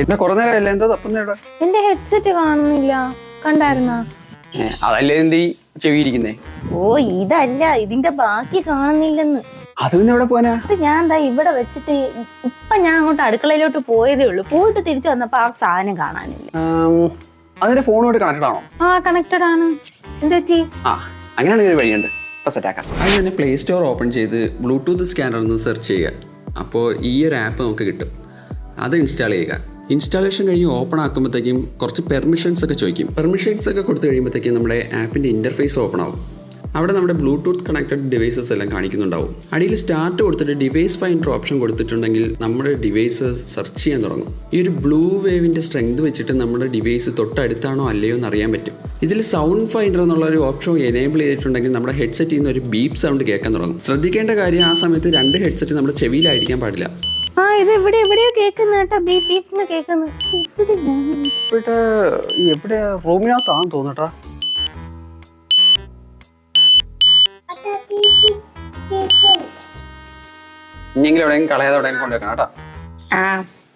എന്താ കുറെ നേരമല്ല എന്താ തപ്പുന്നേടാ എന്റെ ഹെഡ്സെറ്റ് കാണുന്നില്ല. കണ്ടായിരുന്നാ? അതല്ലേ എന്ത് ഈ ചെവി ഓ ഇതല്ല. ഇതിന്റെ ബാക്കി കാണുന്നില്ലെന്ന്. അത് പിന്നെ എവിടെ പോനാ ഇത് ഞാൻ എന്താ ഇവിടെ വെച്ചിട്ട് ഇപ്പൊ ഞാൻ അങ്ങോട്ട് അടുക്കളയിലോട്ട് പോയതേ ഉള്ളൂ. പോയിട്ട് തിരിച്ചു വന്നപ്പോ ആ സാധനം കാണാനില്ല. അതിന്റെ ഫോണുമായിട്ട് കണക്റ്റഡ് ആണോ? ആ കണക്റ്റഡ് ആണ്. എന്തെറ്റി ആ അങ്ങനെയാണെങ്കിൽ ഒരു വഴിയുണ്ട്. ഇപ്പൊ സെറ്റാക്കാം അത് തന്നെ പ്ലേ സ്റ്റോർ ഓപ്പൺ ചെയ്ത് ബ്ലൂടൂത്ത് സ്കാനർ എന്ന് സെർച്ച് ചെയ്യുക. അപ്പോൾ ഈ ഒരു ആപ്പ് നമുക്ക് കിട്ടും. അത് ഇൻസ്റ്റാൾ ചെയ്യുക. ഇൻസ്റ്റാളേഷൻ കഴിഞ്ഞ് ഓപ്പൺ ആക്കുമ്പോഴത്തേക്കും കുറച്ച് പെർമിഷൻസ് ഒക്കെ ചോദിക്കും. പെർമിഷൻസ് ഒക്കെ കൊടുത്തു കഴിയുമ്പോഴത്തേക്കും നമ്മുടെ ആപ്പിന്റെ ഇന്റർഫേസ് ഓപ്പൺ ആവും. അവിടെ നമ്മുടെ ബ്ലൂടൂത്ത് കണക്റ്റഡ് ഡിവൈസസ് എല്ലാം കാണിക്കുന്നുണ്ടാവും. അടിയിൽ സ്റ്റാർട്ട് കൊടുത്തിട്ട് ഡിവൈസ് ഫൈൻഡർ ഓപ്ഷൻ കൊടുത്തിട്ടുണ്ടെങ്കിൽ നമ്മുടെ ഡിവൈസ് സെർച്ച് ചെയ്യാൻ തുടങ്ങും. ഈ ഒരു ബ്ലൂ വേവിന്റെ സ്ട്രെങ്ത് വെച്ചിട്ട് നമ്മുടെ ഡിവൈസ് തൊട്ടടുത്താണോ അല്ലയോ എന്ന് അറിയാൻ പറ്റും. ഇതിൽ സൗണ്ട് ഫൈൻഡർ എന്നുള്ള ഒരു ഓപ്ഷൻ എനേബിൾ ചെയ്തിട്ടുണ്ടെങ്കിൽ നമ്മുടെ ഹെഡ്സെറ്റിൽ നിന്ന് ഒരു ബീപ്പ് സൗണ്ട് കേൾക്കാൻ തുടങ്ങും. ശ്രദ്ധിക്കേണ്ട കാര്യം ആ സമയത്ത് രണ്ട് ഹെഡ്സെറ്റ് നമ്മുടെ ചെവിയിലായിരിക്കാൻ പാടില്ല. ആ ഇത് ഇവിടെ എവിടെയോ കേക്കുന്ന കേട്ടോ. ബീപ് എന്ന് കേക്കുന്നു ഇവിടെ എവിടെ റൂമിനകത്താന്ന് തോന്നട്ടാ ഇനിയെങ്കിലും എവിടെയെങ്കിലും കളയാതെ എവിടെയെങ്കിലും കൊണ്ടുവെക്കണം കേട്ടോ.